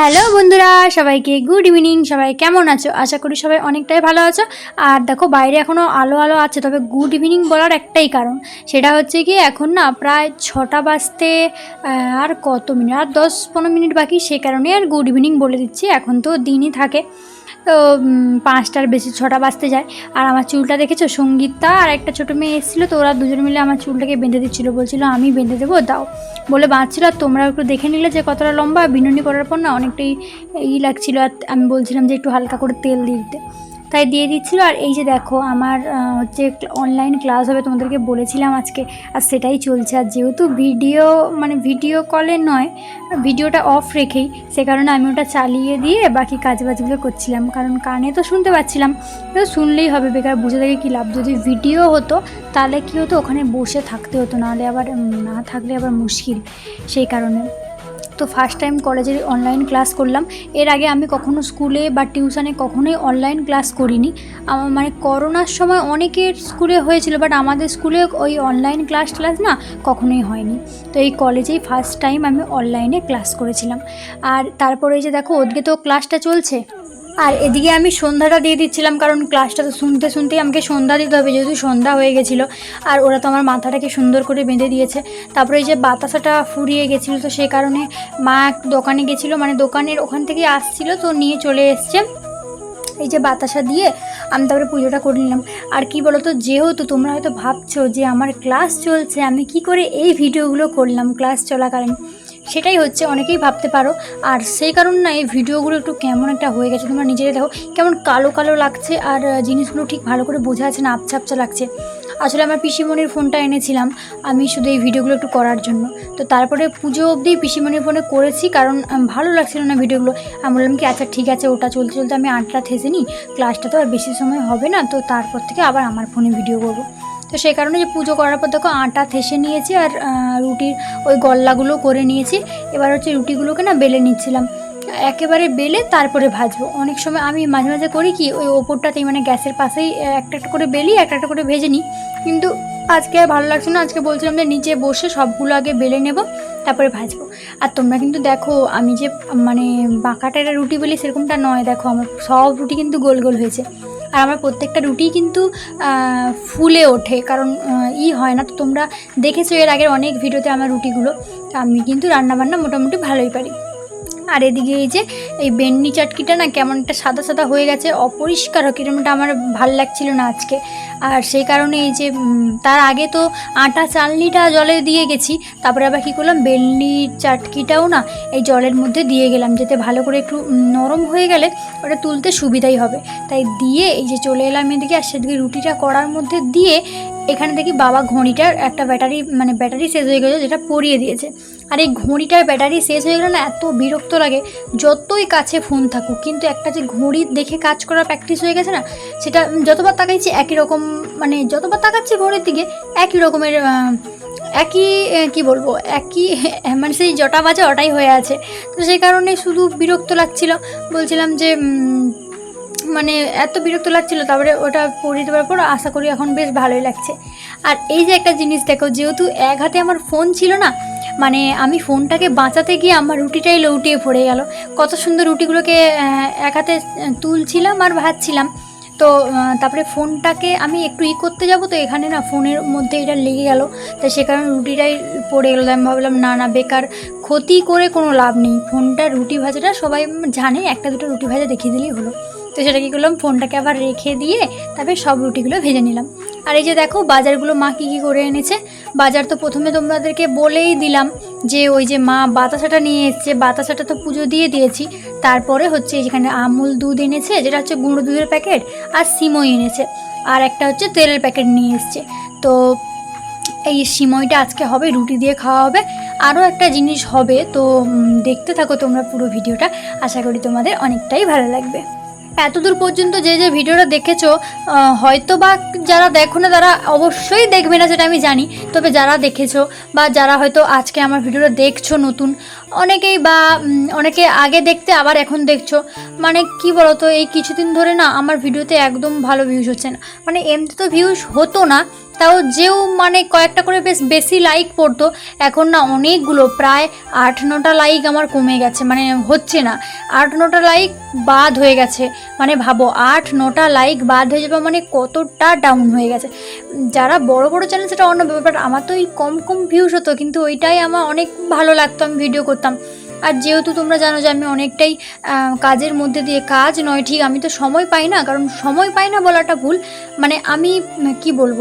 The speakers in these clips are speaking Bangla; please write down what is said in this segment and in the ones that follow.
হ্যালো বন্ধুরা, সবাইকে গুড ইভিনিং, সবাই কেমন আছো? আশা করি সবাই অনেকটাই ভালো আছো। আর দেখো, বাইরে এখনও আলো আলো আছে, তবে গুড ইভিনিং বলার একটাই কারণ। সেটা হচ্ছে কি, এখন না প্রায় ছটা বাজতে আর কত মিনিট? আর দশ পনেরো মিনিট বাকি, সে কারণে আর গুড ইভিনিং বলে দিচ্ছি। এখন তো দিনই থাকে, তো পাঁচটার বেশি ছটা বাজতে যায়। আর আমার চুলটা দেখেছ? সঙ্গীতা আর একটা ছোটো মেয়ে এসেছিল, তো ওরা দুজন মিলে আমার চুলটাকে বেঁধে দিচ্ছিল। বলছিল, আমি বেঁধে দেবো, দাও। বলে বাঁধছিল, আর তোমরা একটু দেখে নিলে যে কতটা লম্বা। বিনুনি করার পর না অনেকটাই ই লাগছিল আর আমি বলছিলাম যে একটু হালকা করে তেল দিতে। তাই দিয়ে দিচ্ছিল আর এই যে দেখো আমার হচ্ছে অনলাইন ক্লাস হবে তোমাদেরকে বলেছিলাম আজকে আর সেটাই চলছে। আর যেহেতু ভিডিও মানে ভিডিও কলে নয় ভিডিওটা অফ রেখেই, সে কারণে আমি ওটা চালিয়ে দিয়ে বাকি কাজ বাজগুলো করছিলাম। কারণ কানে তো শুনতে পাচ্ছিলাম, তো শুনলেই হবে, বেকার বুঝে থেকে কী লাভ। যদি ভিডিও হতো, তাহলে কী হতো? ওখানে বসে থাকতে হতো, নাহলে আবার না থাকলে আবার মুশকিল সেই কারণে। তো ফার্স্ট টাইম কলেজে অনলাইন ক্লাস করলাম। এর আগে আমি কখনো স্কুলে বা টিউশনে কখনোই অনলাইন ক্লাস করিনি। আমার মানে করোনার সময় অনেকের স্কুলে হয়েছিল বাট আমাদের স্কুলে ওই অনলাইন ক্লাস ক্লাস না কখনোই হয়নি। তো এই কলেজেই ফার্স্ট টাইম আমি অনলাইনে ক্লাস করেছিলাম। আর তারপরে এই যে দেখো, ওদিকে তো ক্লাসটা চলছে। আর এদিকে আমি সন্ধ্যাটা দিয়ে দিচ্ছিলাম, কারণ ক্লাসটা তো শুনতে শুনতেই আমাকে সন্ধ্যা দিতে হবে, যেহেতু সন্ধ্যা হয়ে গেছিল। আর ওরা তো আমার মাথাটাকে সুন্দর করে বেঁধে দিয়েছে। তারপরে এই যে বাতাসাটা ফুরিয়ে গেছিল, তো সেই কারণে মা দোকানে গেছিল মানে দোকানের ওখান থেকে আসছিল, তো নিয়ে চলে এসছে। এই যে বাতাসা দিয়ে আমি তারপরে পুজোটা করে নিলাম। আর কি বলো তো যেহেতু তোমরা হয়তো ভাবছ যে আমার ক্লাস চলছে, আমি কি করে এই ভিডিওগুলো করলাম ক্লাস চলাকালীন? সেটাই হচ্ছে, অনেকেই ভাবতে পারো। আর সেই কারণ না, এই ভিডিওগুলো একটু কেমন একটা হয়ে গেছে তোমরা নিজেরাই দেখো। কেমন কালো কালো লাগছে, আর জিনিসগুলো ঠিক ভালো করে বোঝা যাচ্ছে না আবছা আবছা লাগছে। আসলে আমার পিসিমণির ফোনটা এনেছিলাম, আমি শুধু এই ভিডিওগুলো একটু করার জন্য। তো তারপরে পুজো অবধি পিসিমণির ফোনে করেছি, কারণ ভালো লাগছিল না ভিডিওগুলো। আমি বললাম কি আচ্ছা ঠিক আছে, ওটা চলতে চলতে আমি আটটা থেসে নিই, ক্লাসটা তো আর বেশি সময় হবে না, তো তারপর থেকে আবার আমার ফোনে ভিডিও করব। তো সেই কারণে যে পুজো করার পর দেখো আটা থেসে নিয়েছি আর রুটির ওই গল্লাগুলো করে নিয়েছি। এবার হচ্ছে রুটিগুলোকে না বেলে নিচ্ছিলাম। একেবারে বেলে তারপরে ভাজবো। অনেক সময় আমি মাঝে মাঝে করি কি, ওই ওপরটাতেই মানে গ্যাসের পাশেই একটা একটা করে বেলি, একটা একটা করে ভেজে নিই। কিন্তু আজকে আর ভালো লাগছে না। আজকে বলছিলাম যে নিচে বসে সবগুলো আগে বেলে নেব, তারপরে ভাজবো। আর তোমরা কিন্তু দেখো, আমি যে মানে বাঁকাটা রুটি বলি সেরকমটা নয়। দেখো আমার সব রুটি কিন্তু গোল গোল হয়েছে। আর আমার প্রত্যেকটা রুটি কিন্তু ফুলে ওঠে। কারণ ই হয় না তো তোমরা দেখেছ এর আগের অনেক ভিডিওতে আমার রুটিগুলো। তো আমি কিন্তু রান্নাবান্না মোটামুটি ভালোই পারি। আর এদিকে এই যে এই বেন্নি চাটকিটা না কেমন একটা সাদা সাদা হয়ে গেছে, অপরিষ্কার কিরমটা আমার ভালো লাগছিল না আজকে। আর সেই কারণে এই যে তার আগে তো আটা চালনিটা জলে দিয়ে গেছি, তারপরে আবার কী করলাম বেলনির চাটকিটাও না এই জলের মধ্যে দিয়ে গেলাম, যাতে ভালো করে একটু নরম হয়ে গেলে ওটা তুলতে সুবিধাই হবে। তাই দিয়ে এই যে চলে এলাম এদিকে, আর সেদিকে রুটিটা করার মধ্যে দিয়ে এখানে দেখি বাবা ঘড়িটার একটা ব্যাটারি মানে ব্যাটারি শেষ হয়ে গেছে যেটা পরিয়ে দিয়েছে। আর এই ঘড়িটার ব্যাটারি শেষ হয়ে গেলে না এত বিরক্ত লাগে, যতই কাছে ফোন থাকুক, কিন্তু একটা যে ঘড়ি দেখে কাজ করার প্র্যাকটিস হয়ে গেছে না, সেটা যতবার তাকাইছি একই রকম মানে যতবার তাকাচ্ছি ঘড়ির দিকে, একই রকমের একই কি বলব, একই মানে সেই জটা বাজে ওটাই হয়ে আছে। তো সেই কারণে শুধু বিরক্ত লাগছিল, বলছিলাম যে মানে এত বিরক্ত লাগছিল, তারপরে ওটা পরিয়ে দেওয়ার পর আশা করি এখন বেশ ভালোই লাগছে। আর এই যে একটা জিনিস দেখো, যেহেতু এক হাতে আমার ফোন ছিল না মানে আমি ফোনটাকে বাঁচাতে গিয়ে আমার রুটিটাই লৌটিয়ে পড়ে গেল। কত সুন্দর রুটিগুলোকে এক হাতে তুলছিলাম আর ভাজছিলাম। তো তারপরে ফোনটাকে আমি একটু ই করতে যাব, তো এখানে না ফোনের মধ্যে এটা লেগে গেল। তাই সে কারণে রুটিটাই পড়ে গেলো। আমি ভাবলাম, না না, বেকার ক্ষতি করে কোনো লাভ নেই। ফোনটা রুটি ভাজাটা সবাই জানে, একটা দুটো রুটি ভাজা দেখিয়ে দিলেই হলো। তো সেটা কী করলাম? ফোনটাকে আবার রেখে দিয়ে তারপরে সব রুটিগুলো ভেজে নিলাম। আর এই যে দেখো, বাজারগুলো মা কী কী করে এনেছে? বাজার তো প্রথমে তোমাদেরকে বলেই দিলাম যে ওই যে মা বাতাসাটা নিয়ে এসছে, বাতাসাটা তো পুজো দিয়ে দিয়েছি। তারপরে হচ্ছে যেখানে আমুল দুধ এনেছে, যেটা হচ্ছে গুঁড়ো দুধের প্যাকেট, আর সিমই এনেছে। আর একটা হচ্ছে তেলের প্যাকেট নিয়ে এসছে। তো এই সিমইটা আজকে হবে, রুটি দিয়ে খাওয়া হবে। আরও একটা জিনিস হবে, তো দেখতে থাকো তোমরা পুরো ভিডিওটা। আশা করি তোমাদের অনেকটাই ভালো লাগবে। এতদূর পর্যন্ত যে যে ভিডিওটা দেখেছ হয়তো বা যারা দেখো না, তারা অবশ্যই দেখবে না, সেটা আমি জানি। তবে যারা দেখেছ বা যারা হয়তো আজকে আমার ভিডিওটা দেখছ নতুন অনেকেই বা অনেকে আগে দেখতে আবার এখন দেখছ। মানে কি বলতো, এই কিছুদিন ধরে না আমার ভিডিওতে একদম ভালো ভিউজ হচ্ছে না। মানে এমনি তো ভিউজ হতো না, তাও যেও মানে কয়েকটা করে বেশ বেশি লাইক পড়তো, এখন না অনেকগুলো, প্রায় আট নটা লাইক আমার কমে গেছে মানে হচ্ছে না। আট নটা লাইক বাদ হয়ে গেছে মানে ভাবো আট নটা লাইক বাদ হয়ে যাবে মানে কতটা ডাউন হয়ে গেছে। যারা বড় বড় চ্যানেল সেটা অন্য ব্যাপার, আমার তো ওই কম কম ভিউজ হতো, কিন্তু ওইটাই আমার অনেক ভালো লাগতো আমি ভিডিও করতাম। আর যেহেতু তোমরা জানো যে আমি অনেকটাই কাজের মধ্যে দিয়ে কাজ নয়, ঠিক আমি তো সময় পাই না, কারণ সময় পাই না বলাটা ভুল। মানে আমি, কি বলব,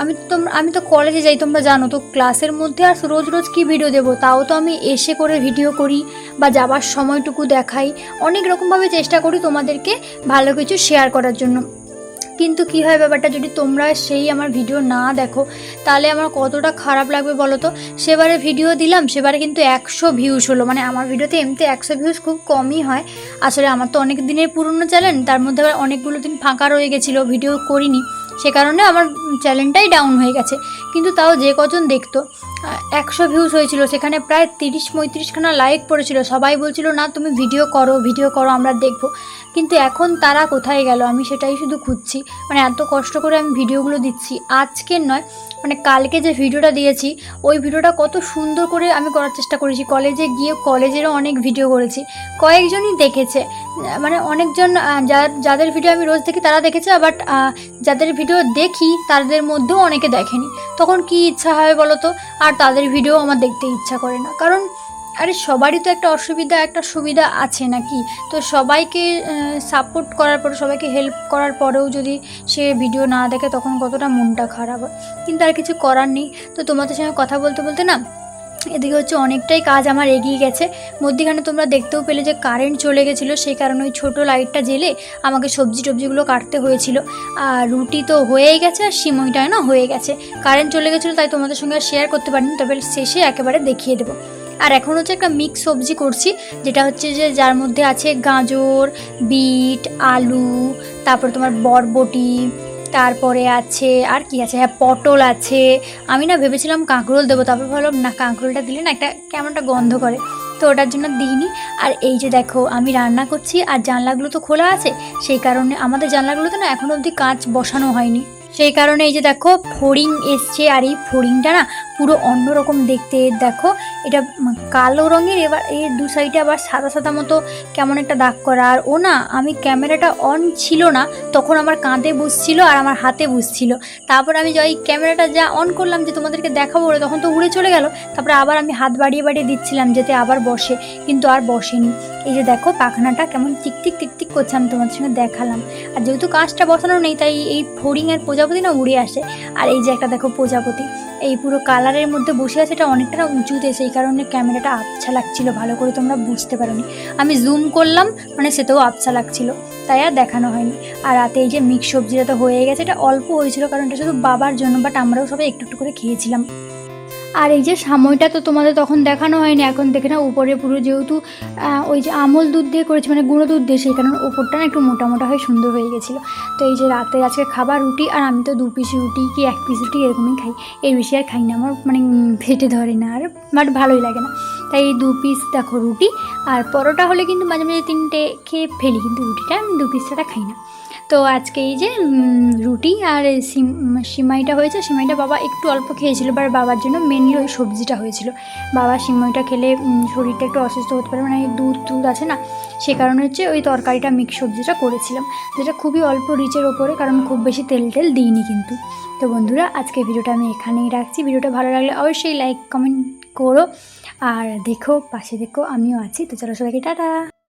আমি তো আমি তো কলেজে যাই, তোমরা জানো, তো ক্লাসের মধ্যে আর রোজ রোজ কি ভিডিও দেবো? তাও তো আমি এসে করে ভিডিও করি বা যাবার সময়টুকু দেখাই। অনেক রকমভাবে চেষ্টা করি তোমাদেরকে ভালো কিছু শেয়ার করার জন্য। কিন্তু কী হয় ব্যাপারটা, যদি তোমরা সেই আমার ভিডিও না দেখো, তাহলে আমার কতটা খারাপ লাগবে বলো তো? সেবারে ভিডিও দিলাম, সেবারে কিন্তু একশো ভিউজ হলো। মানে আমার ভিডিওতে এমনিতে একশো ভিউজ খুব কমই হয়। আসলে আমার তো অনেক দিনের পুরনো চ্যানেল তার মধ্যে আবার অনেকগুলো দিন ফাঁকা রয়ে গেছিল, ভিডিও করিনি। সে কারণে আমার চ্যানেলটাই ডাউন হয়ে গেছে। কিন্তু তাও যে কজন দেখতো একশো ভিউজ হয়েছিল, সেখানে প্রায় তিরিশ পঁয়ত্রিশখানা লাইক পড়েছিল। সবাই বলছিল, না, তুমি ভিডিও করো ভিডিও করো, আমরা দেখব। কিন্তু এখন তারা কোথায় গেল? আমি সেটাই শুধু খুঁজছি। মানে এত কষ্ট করে আমি ভিডিওগুলো দিচ্ছি। আজকের নয় মানে কালকে যে ভিডিওটা দিয়েছি, ওই ভিডিওটা কত সুন্দর করে আমি করার চেষ্টা করেছি। কলেজে গিয়ে কলেজেরও অনেক ভিডিও করেছি। কয়েকজনই দেখেছে। মানে অনেকজন যাদের ভিডিও আমি রোজ দেখি তারা দেখেছে, বাট যাদের ভিডিও দেখি তাদের মধ্যেও অনেকে দেখেনি। তখন কি ইচ্ছা হয় বলো তো আর তাদের ভিডিও আমার দেখতে ইচ্ছা করে না। কারণ আরে সবারই তো একটা অসুবিধা, একটা সুবিধা আছে নাকি? তো সবাইকে সাপোর্ট করার পরে, সবাইকে হেল্প করার পরেও যদি সে ভিডিও না দেখে, তখন কতটা মনটা খারাপ হয়। কিন্তু আর কিছু করার নেই। তো তোমাদের সঙ্গে কথা বলতে বলতে না, এদিকে হচ্ছে অনেকটাই কাজ আমার এগিয়ে গেছে। মধ্যিখানে তোমরা দেখতেও পেলে যে কারেন্ট চলে গেছিল, সেই কারণে ওই ছোটো লাইটটা জেলে আমাকে সবজি টবজিগুলো কাটতে হয়েছিল। আর রুটি তো হয়েই গেছে, আর সিমইটায় না হয়ে গেছে। কারেন্ট চলে গেছিল, তাই তোমাদের সঙ্গে শেয়ার করতে পারিনি। তবে শেষে একেবারে দেখিয়ে দেবো। আর এখন হচ্ছে একটা মিক্স সবজি করছি, যেটা হচ্ছে যে যার মধ্যে আছে গাজর, বিট, আলু, তারপর তোমার বরবটি, তারপরে আছে আর কি আছে? হ্যাঁ পটল আছে। আমি না ভেবেছিলাম কাঁকরোল দেবো, তারপর ভাবলাম না, কাঁকরোলটা দিলে না একটা কেমন একটা গন্ধ করে। তো ওটার জন্য দিইনি। আর এই যে দেখো, আমি রান্না করছি আর জানলাগুলো তো খোলা আছে, সেই কারণে আমাদের জানলাগুলোতে না এখনও অবধি কাঁচ বসানো হয়নি। সেই কারণে এই যে দেখো ফড়িং এসছে, আর এই ফড়িংটা না পুরো অন্যরকম দেখতে, দেখো এটা কালো রঙের, এবার এর দু সাইডে আবার সাদা সাদা মতো কেমন একটা দাগ করা। আর ও না, আমি ক্যামেরাটা অন ছিল না, তখন আমার কাঁধে বসছিল আর আমার হাতে বসছিল। তারপর আমি যাই ক্যামেরাটা যা অন করলাম যে তোমাদেরকে দেখাবো বলে, তখন তো উড়ে চলে গেল। তারপরে আবার আমি হাত বাড়িয়ে বাড়িয়ে দিচ্ছিলাম যাতে আবার বসে, কিন্তু আর বসেনি। এই যে দেখো পাখনাটা কেমন টিকটিক টিকটিক করছে, আমি তোমাদের সঙ্গে দেখালাম। আর যেহেতু কাজটা বসানো নেই, তাই এই ফড়িং আর প্রজাপতি না উড়ে আসে। আর এই যে একটা দেখো প্রজাপতি, এই পুরো কালারের মধ্যে বসে আছে, এটা অনেকটা না উঁচুতে, সেই কারণে ক্যামেরাটা আবছা লাগছিল, ভালো করে তোমরা বুঝতে পারোনি। আমি জুম করলাম মানে সেটাও আবছা লাগছিল, তাই আর দেখানো হয়নি। আর রাতে এই যে মিক্স সবজিটা তো হয়ে গেছে, এটা অল্প হয়েছিল, কারণ এটা শুধু বাবার জন্য বাট আমরাও সবাই একটু একটু করে খেয়েছিলাম। আর এই যে সময়টা তো তোমাদের তখন দেখানো হয়নি, এখন দেখে না উপরে পুরো যেহেতু ওই যে আমল দুধ দিয়ে করেছি মানে গুঁড়ো দুধ দিয়ে, সেই কারণে ওপরটা না একটু মোটা মোটা হয়ে সুন্দর হয়ে গেছিল। তো এই যে রাতে আজকে খাবার রুটি, আর আমি তো দু পিস রুটি কি এক পিস রুটি এরকমই খাই, এর বেশি আর খাই না, আমার মানে পেটে ধরে না, আর বাট ভালোই লাগে না। তাই এই দু পিস দেখো রুটি, আর পরোটা হলে কিন্তু মাঝে মাঝে তিনটে খেয়ে ফেলি, কিন্তু রুটিটা আমি দু পিস ছাড়া খাই না। তো আজকে এই যে রুটি আর সিম, সিমাইটা হয়েছে। সিমাইটা বাবা একটু অল্প খেয়েছিল বাট বাবার জন্য মেনলি ওই সবজিটা হয়েছিল। বাবা সিমাইটা খেলে শরীরটা একটু অসুস্থ হতে পারে মানে দুধ দুধ আছে না? সে কারণে হচ্ছে ওই তরকারিটা মিক্স সবজিটা করেছিলাম। যেটা খুবই অল্প রিচের ওপরে, কারণ খুব বেশি তেল টেল দিইনি কিন্তু। তো বন্ধুরা আজকে ভিডিওটা আমি এখানেই রাখছি। ভিডিওটা ভালো লাগলে অবশ্যই লাইক কমেন্ট করো। আর দেখো, পাশে দেখো, আমিও আছি। তো চলো সবাইকে, টাটা!